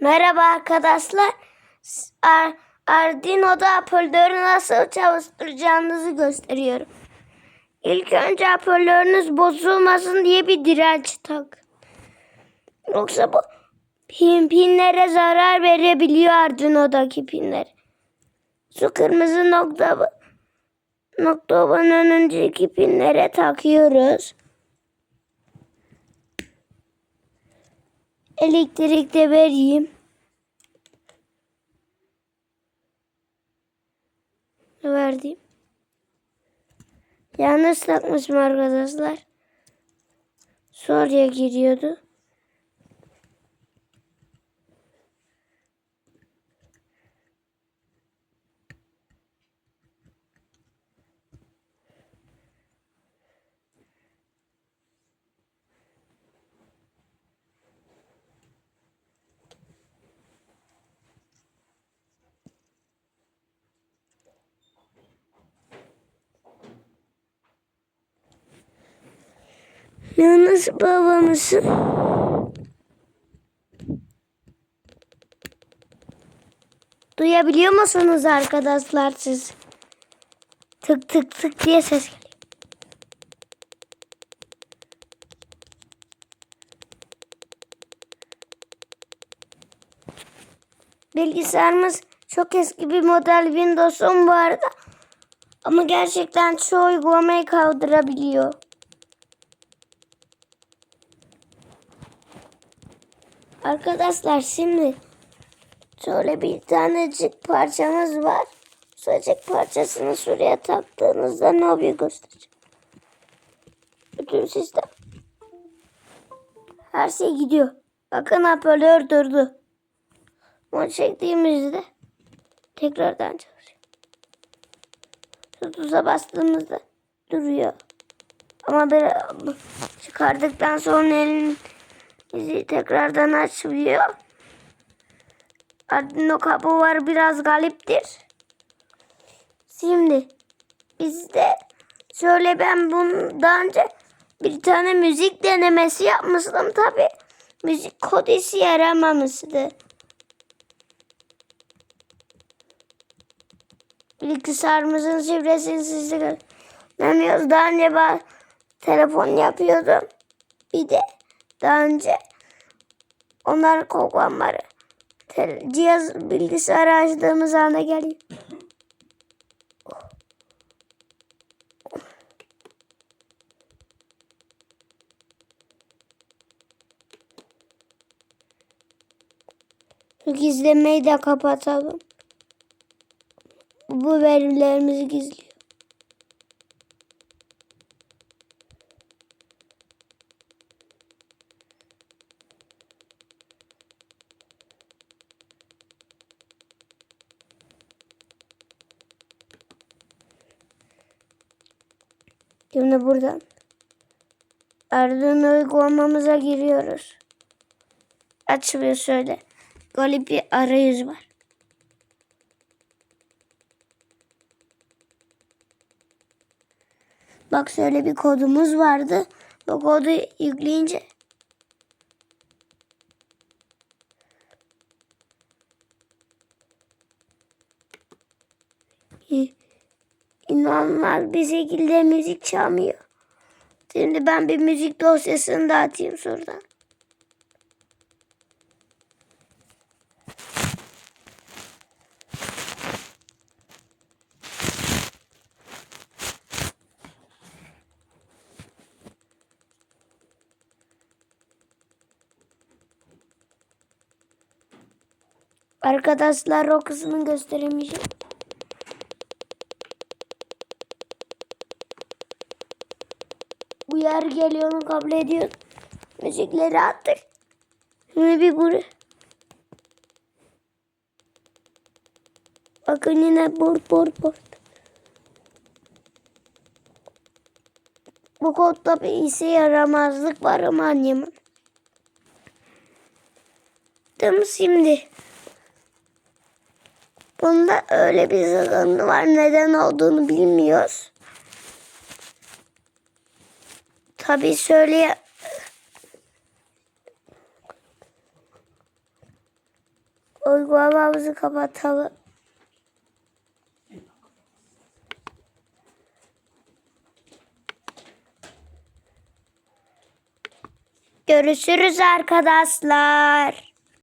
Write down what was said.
Merhaba arkadaşlar. Ar Arduino'da hoparlörü nasıl çalıştıracağınızı gösteriyorum. İlk önce hoparlörünüz bozulmasın diye bir direnç tak. Yoksa bu pin, pinlere zarar verebiliyor Arduino'daki pinler. Şu kırmızı nokta noktanın önündeki pinlere takıyoruz. Elektrik de vereyim. Verdim. Yanlış takmışım arkadaşlar. Soruya giriyordu. Yalnız babamızın Duyabiliyor musunuz arkadaşlar siz? Tık tık tık diye ses geliyor. Bilgisayarımız çok eski bir model Windows'un bu arada. Ama gerçekten çoğu uygulamayı kaldırabiliyor. Arkadaşlar şimdi şöyle bir tanecik parçamız var. Sadece parçasını şuraya taktığınızda ne oluyor göstereceğim. Bütün sistem. Her şey gidiyor. Bakın hoparlör durdu. Onu çektiğimizde tekrardan çalışıyor. Şu tuza bastığımızda duruyor. Ama bir çıkardıktan sonra elin bizi tekrardan açmıyor. Arduino kabuğu biraz galiptir. Şimdi bizde şöyle ben bundan önce bir tane müzik denemesi yapmıştım tabi. Müzik kodisi yaramamıştı. Bilgisayarımızın şifresini size göstermiyoruz. Daha önce ben telefon yapıyordum. Bir de daha önce onlar tel- cihaz bilgisayar açtığımız anda geliyor. Şu gizlemeyi de kapatalım. Bu verilerimizi gizliyor. Şimdi buradan Arduino uygulamamıza giriyoruz. Açılıyor şöyle. Böyle bir arayüz var. Bak şöyle bir kodumuz vardı. Bu kodu yükleyince İnanılmaz bir şekilde müzik çalmıyor. Şimdi ben bir müzik dosyasını da atayım şuradan. Arkadaşlar o kısmını gösteremeyeceğim. Uyar geliyor onu kabul ediyor. Müzikleri attık. Şimdi bir buraya. Bakın yine bort bort bort. Bu kodda bir işe yaramazlık var ama annemin. Tamam şimdi. Bunda öyle bir sıkıntı var. Neden olduğunu bilmiyoruz. Tabii söyle uygulamamızı kapatalım. Görüşürüz arkadaşlar.